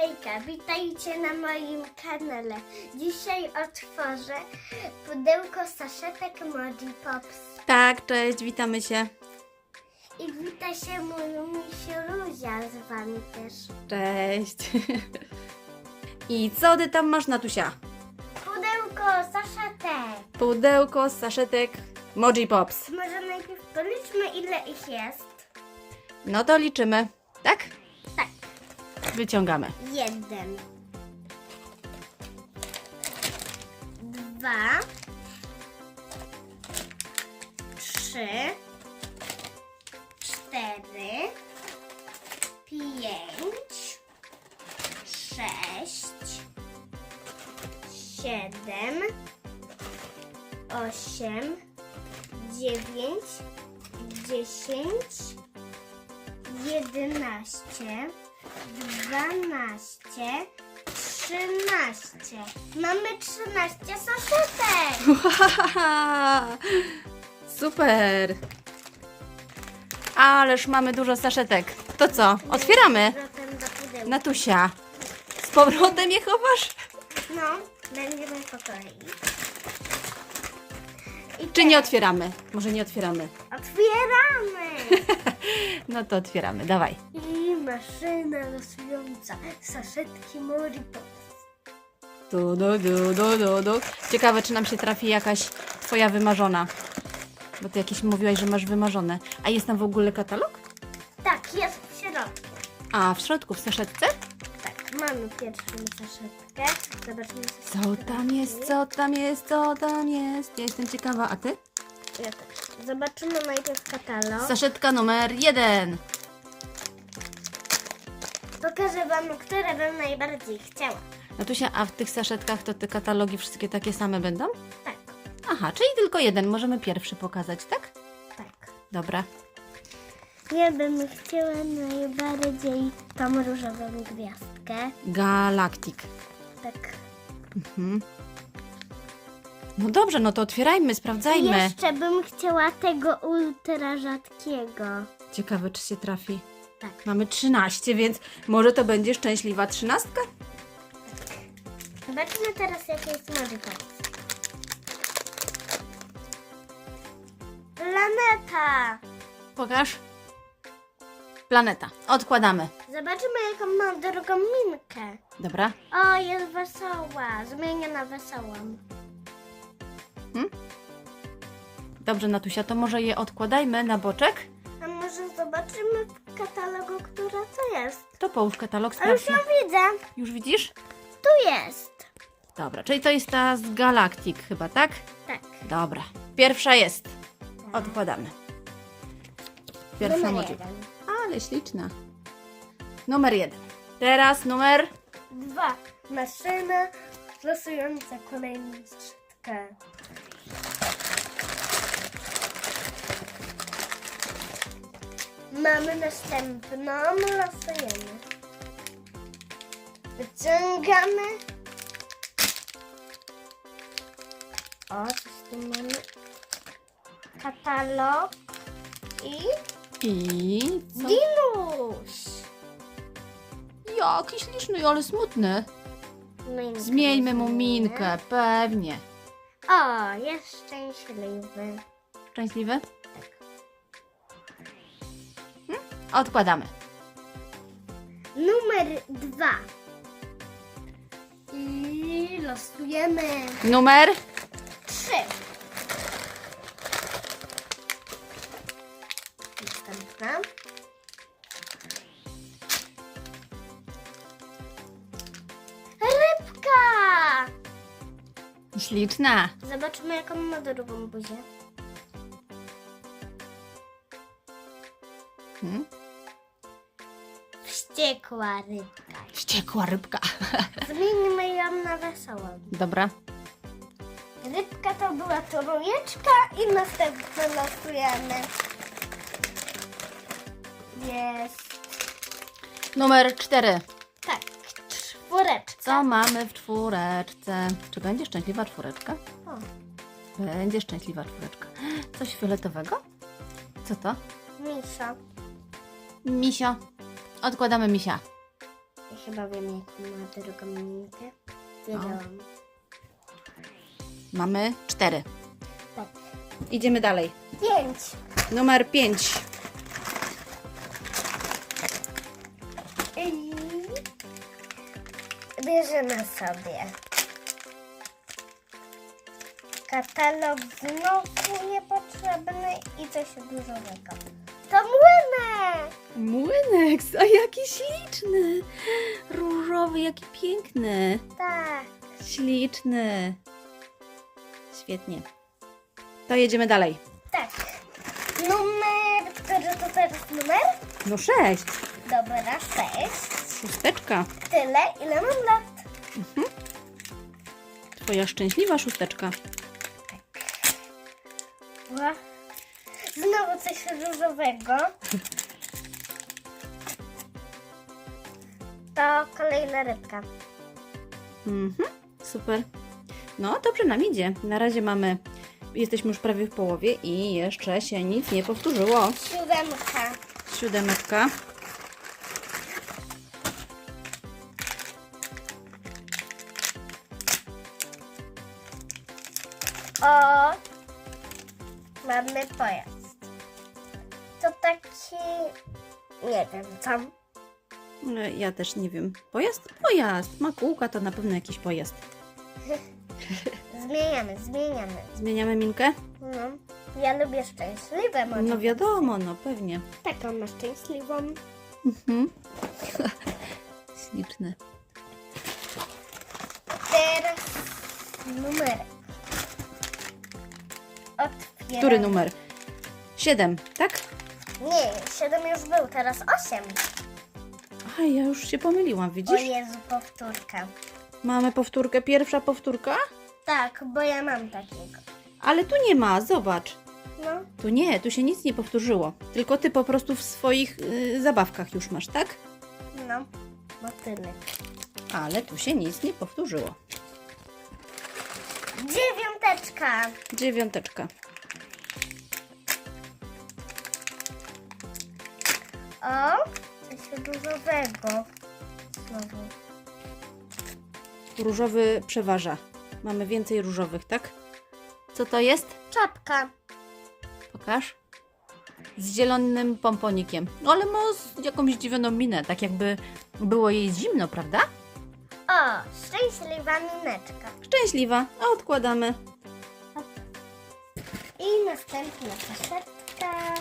Hejka, witajcie na moim kanale. Dzisiaj otworzę pudełko saszetek Moji Pops. Tak, cześć, witamy się. I wita się mój misiu Ruzia z wami też. Cześć. I co ty tam masz, Natusia? Pudełko saszetek. Pudełko z saszetek Moji Pops. Może najpierw policzmy ile ich jest. No to liczymy, tak? Wyciągamy. jeden. Dwa. Trzy. Cztery. Pięć. Sześć. Siedem. Osiem. Dziewięć. Dziesięć. Jedenaście. Dwanaście. Trzynaście. Mamy trzynaście saszetek. Super. Ależ mamy dużo saszetek. To co? Otwieramy. Powrotem do pudełka. Natusia, z powrotem je chowasz? No, będziemy po kolei. Czy nie otwieramy? Może nie otwieramy. Otwieramy! No to otwieramy, dawaj. I maszyna losująca. Saszetki Moripops. Du, du, du, du, du, du. Ciekawe, czy nam się trafi jakaś twoja wymarzona. Bo ty jakieś mówiłaś, że masz wymarzone. A jest tam w ogóle katalog? Tak, jest w środku. A, w środku, w saszetce? Mamy pierwszą saszetkę. Zobaczmy, co Co tam jest, co tam jest, co tam jest? Ja jestem ciekawa, a ty? Ja też. Zobaczymy najpierw katalog. Saszetka numer jeden. Pokażę Wam, które bym najbardziej chciała. Natusia, a w tych saszetkach to te katalogi wszystkie takie same będą? Tak, Aha, czyli tylko jeden. Możemy pierwszy pokazać, tak? tak. Dobra. Ja bym chciała najbardziej tą różową gwiazdkę. Galaktik. Tak. Mhm. No dobrze, no to otwierajmy, sprawdzajmy. Jeszcze bym chciała tego ultra rzadkiego. Ciekawe, czy się trafi. Tak. Mamy 13, więc może to będzie szczęśliwa trzynastka? Zobaczmy teraz, jakie jest Magikarp. Planeta! Pokaż. Planeta. Odkładamy. Zobaczymy, jaką mam drugą minkę. Dobra. O, jest wesoła. Zmienię na wesołą. Dobrze, Natusia, to może je odkładajmy na boczek. A może zobaczymy w katalogu, która to jest? To połóż katalog, A już ją widzę. Już widzisz? Tu jest. Dobra, czyli to jest ta z Galaktik chyba, tak? Tak. Dobra. Pierwsza jest. Odkładamy. Pierwsza Numer jeden. Ale śliczna. Numer jeden. Teraz numer Dwa. Maszyna losująca kolejną strzyczkę. Mamy następną, losujemy. Wyciągamy. O, coś tu mamy. Katalog i i co? dinuś. Jaki śliczny, ale smutny. Minkę Zmieńmy mu minkę, pewnie. O, jest szczęśliwy. Szczęśliwy? Hmm? Odkładamy. Numer dwa. I losujemy Numer śliczna. Zobaczymy, jaką ma drugą buzię. Hmm? Wściekła rybka. Wściekła rybka. Zmieńmy ją na wesołą. Dobra. Rybka to była trójeczka i następne losujemy. Jest. Numer cztery. Co mamy w czwóreczce? Czy będzie szczęśliwa czwóreczka? O, Będzie szczęśliwa czwóreczka. Coś fioletowego? Co to? Misza. Misia. Odkładamy misia. Ja chyba wiem, jaką ma drugą minkę. Wiedziałam. Mamy cztery. Tak. Idziemy dalej. Pięć. Numer pięć. Bierzemy sobie katalog znowu niepotrzebny i coś dużego. To młynek! Młynek, a jaki śliczny. Różowy, jaki piękny. Tak. Śliczny. Świetnie. To jedziemy dalej. Tak. Numer, który to teraz numer? No sześć. Dobra, sześć. Szósteczka. Tyle, ile mam lat. Twoja szczęśliwa szósteczka. Ła. Znowu coś różowego. To kolejna rybka. Mhm, super. No, dobrze nam idzie. Na razie mamy, jesteśmy już prawie w połowie i jeszcze się nic nie powtórzyło. Siódemka. Siódemeczka. O, mamy pojazd. To taki, nie wiem co. E, Ja też nie wiem. Pojazd? Pojazd. Ma kółka, to na pewno jakiś pojazd. Zmieniamy, zmieniamy. Zmieniamy minkę? No, ja lubię szczęśliwe może. No wiadomo, no pewnie. Taką ma szczęśliwą. Mhm. Śliczny. Teraz numer. Który numer? Siedem, tak? Nie, siedem już był, teraz osiem. A, ja już się pomyliłam, O widzisz? Jezu, powtórka. Mamy powtórkę, pierwsza powtórka? Tak, bo ja mam takiego. Ale tu nie ma, zobacz. No, Tu nie, tu się nic nie powtórzyło. Tylko ty po prostu w swoich y, zabawkach już masz, tak? no, motylek. Ale tu się nic nie powtórzyło. Dziewiąteczka. Dziewiąteczka. O, coś różowego. Znowu. Różowy przeważa. Mamy więcej różowych, tak? Co to jest? Czapka. Pokaż. Z zielonym pomponikiem. No ale ma z jakąś dziwioną minę, tak jakby było jej zimno, prawda? O, szczęśliwa mineczka. Szczęśliwa, a odkładamy. I następna kaszetka.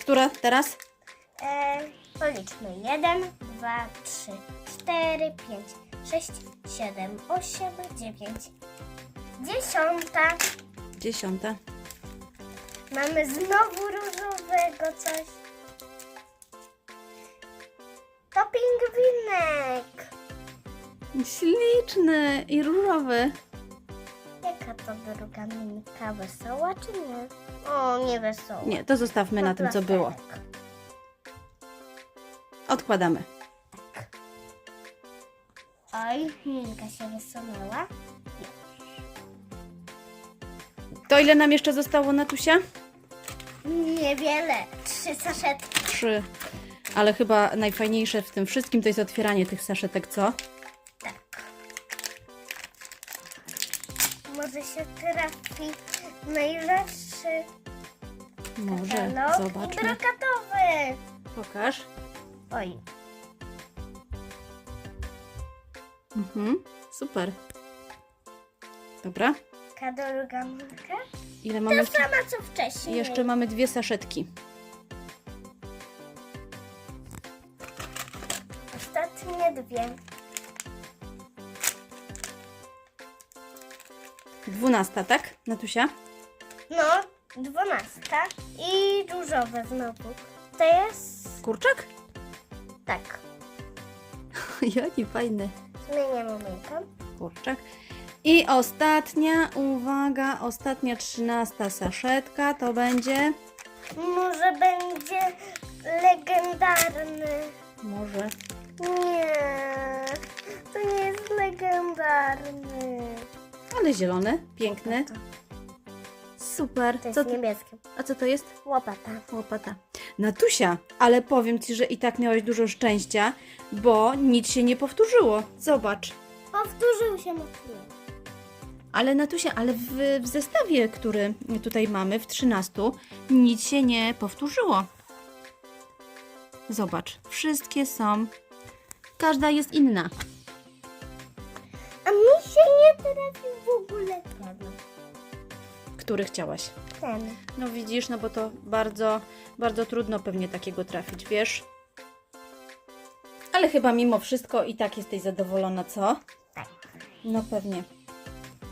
Która teraz? E, policzmy. 1, 2, 3, 4, 5, 6, 7, 8, 9. Dziesiąta. Dziesiąta. Mamy znowu różowego coś. To pingwinek. Śliczny i różowy. Jaka to druga minka? Wesoła czy nie? O, nie wesoła. Nie, to zostawmy na tym, co było. Odkładamy. Oj, minka się wysunęła. To ile nam jeszcze zostało, Natusia? Niewiele. Trzy saszetki. Trzy. Ale chyba najfajniejsze w tym wszystkim to jest otwieranie tych saszetek, co? Tak. Może się trafi najlepszy Może. katalog i Zobaczmy. brokatowy. Pokaż. Oj, Mhm. Super. Dobra. kadoluga minka. Ile mamy? To sama co wcześniej. Jeszcze mamy dwie saszetki. Ostatnie dwie. Dwunasta, tak? Natusia? No, dwunasta. I różowe znowu. To jest... Kurczak? Tak. Jaki fajny Zmieniamy minkę. kurczak. I ostatnia, uwaga, ostatnia trzynasta saszetka to będzie... Może będzie legendarny. Może... Nie, to nie jest legendarny. Ale zielony, piękny. Super. To jest Co, niebieskie. a co to jest? Łopata. Łopata. Natusia, ale powiem ci, że i tak miałeś dużo szczęścia, bo nic się nie powtórzyło. Zobacz. Powtórzył się Motylek. Ale Natusia, ale w, w zestawie, który tutaj mamy, w 13, nic się nie powtórzyło. Zobacz, wszystkie są. Każda jest inna. A mi się nie trafił w ogóle ten. Który chciałaś? Ten. No widzisz, no bo to bardzo, bardzo trudno pewnie takiego trafić, wiesz? Ale chyba mimo wszystko i tak jesteś zadowolona, co? Tak. No pewnie.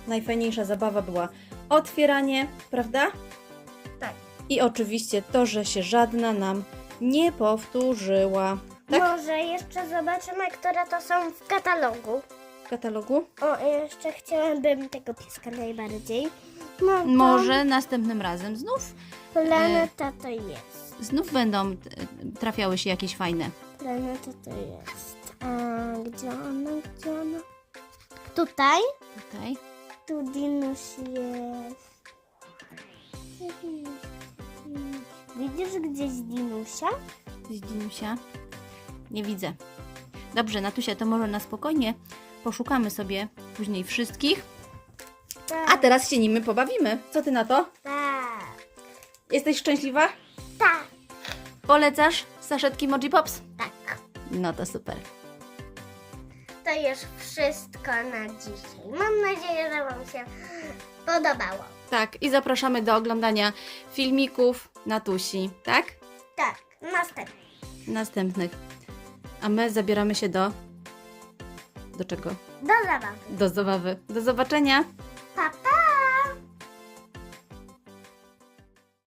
Najfajniejsza zabawa była otwieranie, prawda? Tak. I oczywiście to, że się żadna nam nie powtórzyła. Tak? Może jeszcze zobaczymy, które to są w katalogu. Katalogu? O, jeszcze chciałabym tego pieska najbardziej. No Może następnym razem znów, Planeta to jest. znów będą e, trafiały się jakieś fajne. Planeta to jest. A gdzie ona? Gdzie ona? Tutaj. Tutaj. Tu Dinuś jest. Widzisz gdzieś Dinusia? Gdzieś Dinusia? Nie widzę. Dobrze, Natusia, to może na spokojnie poszukamy sobie później wszystkich. Tak. A teraz się nimi pobawimy. Co ty na to? Tak. Jesteś szczęśliwa? Tak. Polecasz saszetki Moji Pops? Tak. No to super. To już wszystko na dzisiaj. Mam nadzieję, że Wam się podobało. Tak, i zapraszamy do oglądania filmików Natusi, tak? Tak, następny. Następnych. A my zabieramy się do. Do czego? Do zabawy. Do zabawy. Do zobaczenia. Pa, pa.